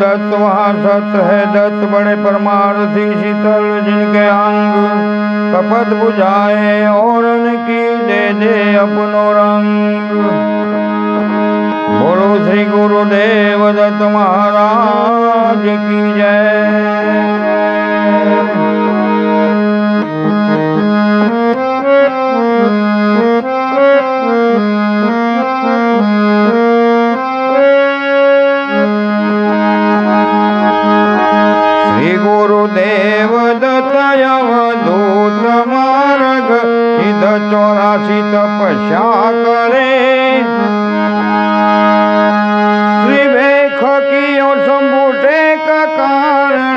दत्त है, दत्त बड़े परमार्थी शीतल, जिनके अंग कपट बुझाए और उनकी दे दे अपनो रंग। बोलो श्री गुरुदेव दत्त महाराज की जय।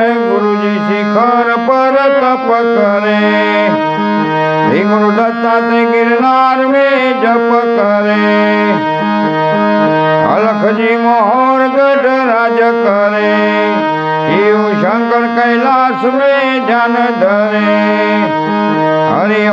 कारण गुरु जी शिखर पर तप करे श्री गुरु दत्तात्रेय गिरनार में जप करे अलख जी मोहर गढ़ राज करे शिव शंकर कैलाश में जन धरे हरि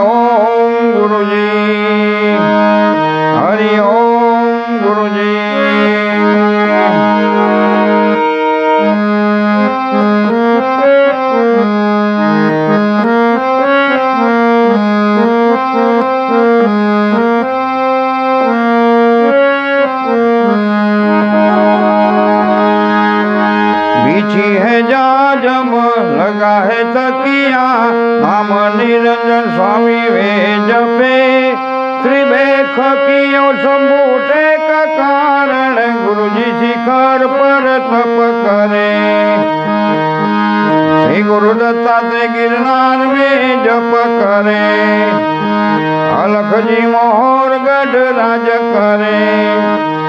बिछी है जा जम लगा है तकिया। हम निरंजन स्वामी वे जपे त्रिवेख कियो संबूटे का कारण गुरु जी शिखर पर तप करे। गुरु दत्तात्रेय गिरनार में जप करे अलख जी मोहर गढ़ राज करे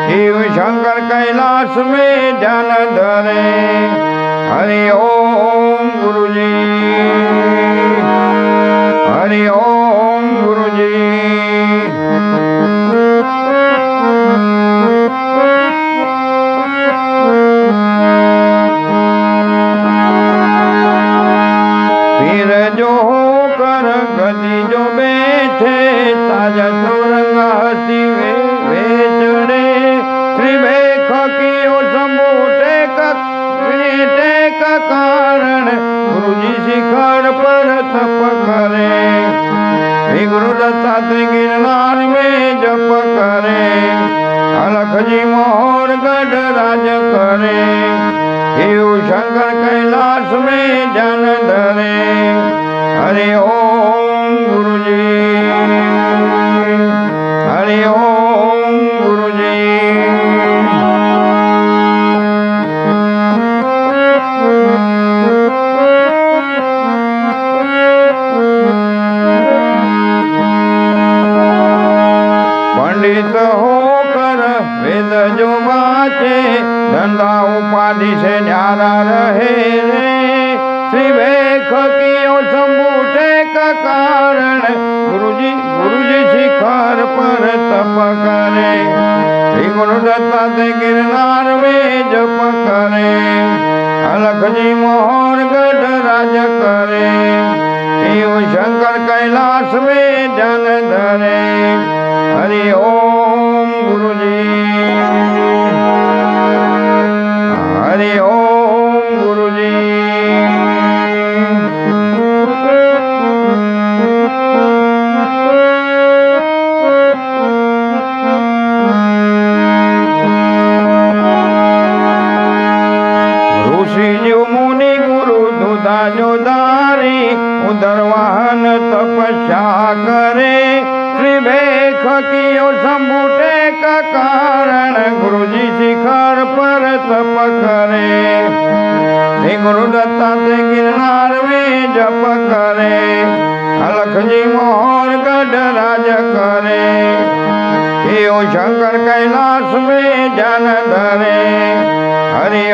शिव शंकर कैलाश में ध्यान धरे हरि ओम गुरु जी हरि ओम गुरु जी फिर जो होकर गदी जो बैठे वे भेख की कारण शिखर पर तप करे। गुरु दत्तात्रेय गिरनार में जप करे। अलख जी मोहर गढ़ राज करे शिव शंकर कैलाश में जन धरे हरि ओम गुरु जी हरि ओम गुरु जो बाचे धंधा उपाधि से न्यारा रहे रे। श्री भेख की संबूटे का कारण गुरु जी गुरु जी शिखर पर तप करे। श्री गुरु दत्तात्रेय गिरनार में जप करे। अलख जी मोहर गढ़ राज करे। शिव शंकर कैलाश में जन धरे। हरि ओम गुरु गुरु जी शिखर पर तप करे गुरु ते गिरनार में जप करे। अलख जी मोहर गढ़ राज करे। ओ शंकर कैलाश में जन धरे। हरि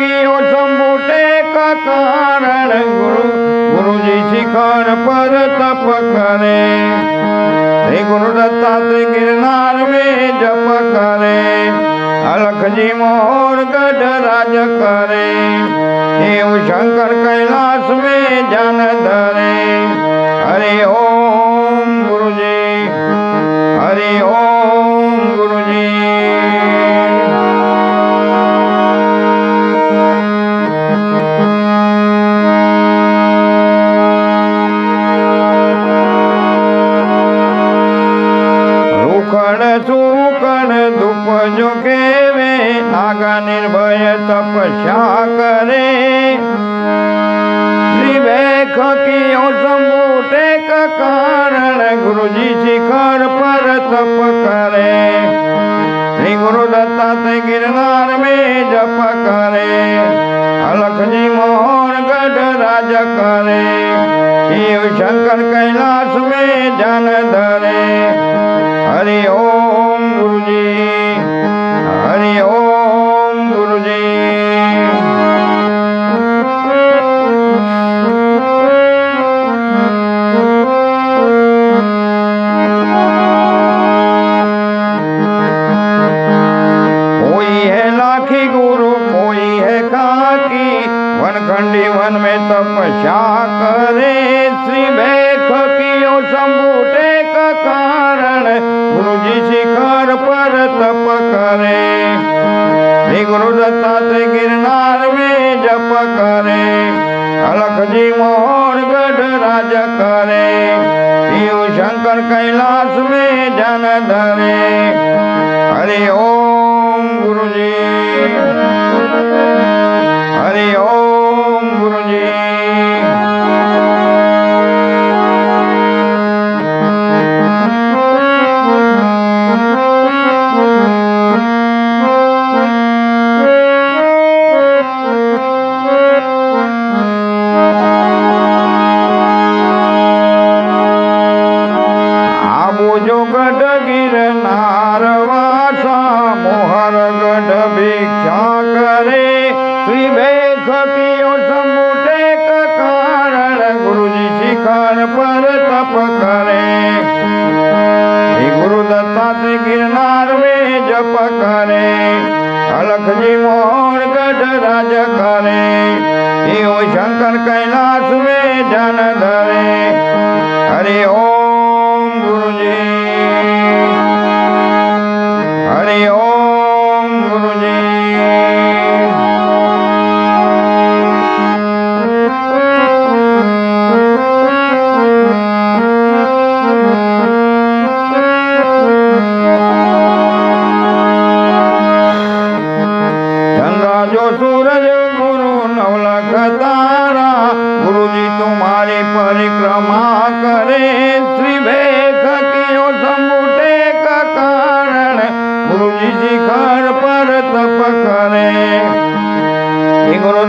की ओ संबूटे का कारण गुरु गुरु जी शिखर पर तप करे। श्री गुरु दत्तात्रेय गिरनार में जप करे। अलख जी मोहर गढ़ राज करे। शिव शंकर कैलाश में जन धरे। हरे ओम तपस्या करे। विवेक की समूटे का कारण गुरु जी शिखर पर तप करे। श्री गुरु दत्ता से गिरनार में जप करे। अलख जी मोहन गढ़ राज करे। शिव शंकर कैलाश में जन धरे तपस्या करे श्री भेख कियो शंभु टेक कारण। गुरु जी शिखर पर तप करे। श्री गुरु दत्तात्रेय गिरनार में जप करे। अलख जी मोहन गढ़ राज करे। शिव शंकर कैलाश में जन धरे। हरि ओम गुरु जी में जन धरे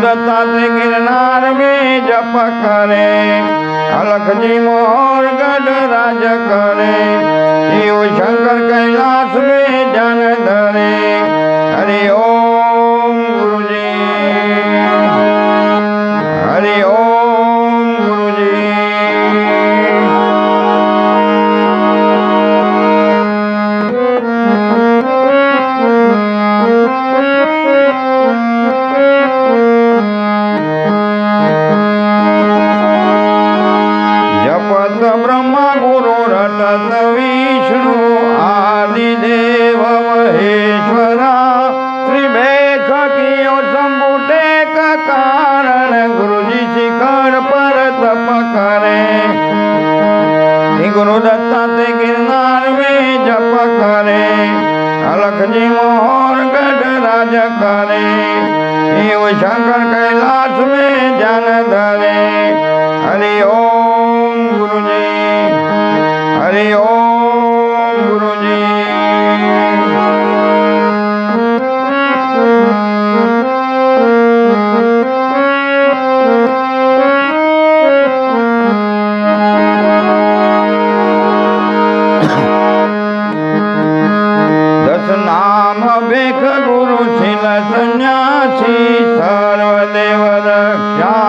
गुरु गिरनार में जप करे, अलख जी मोहर गढ़ राज करे। शिव शंकर कैलाश में जन धरे। हरि ओम ધ્યાન ધરે હરે ઓમ ગુરુજી હરે ઓમ ગુરુજી ભેખ ગુરુ શિલ સંન્યાસી સર્વદેવ રક્ષા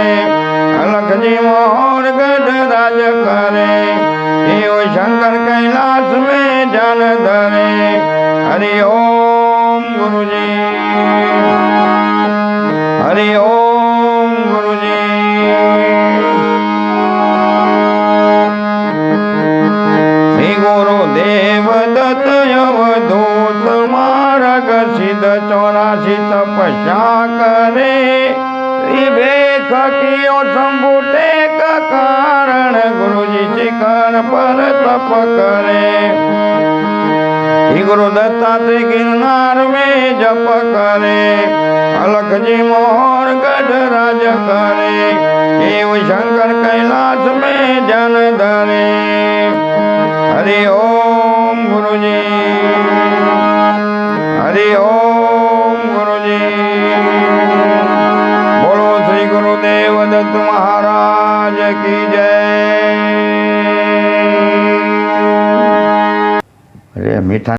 करे अलख जी मोहन गढ़ राज करे शिव शंकर कैलाश में जन धरे हरि ओम गुरु जी हरि ओम गुरु जी श्री गुरु देव दत्त अवधूत मार्ग सिद्ध चौरासी तपस्या करे कियो संबुटे का कारण गुरु जी शिखर पर तप करे। गुरु दत्तात्रेय गिरनार में जप करे। अलख जी मोहर गढ़ राज करे। शंकर कैलाश में जन धरे। हरि ओम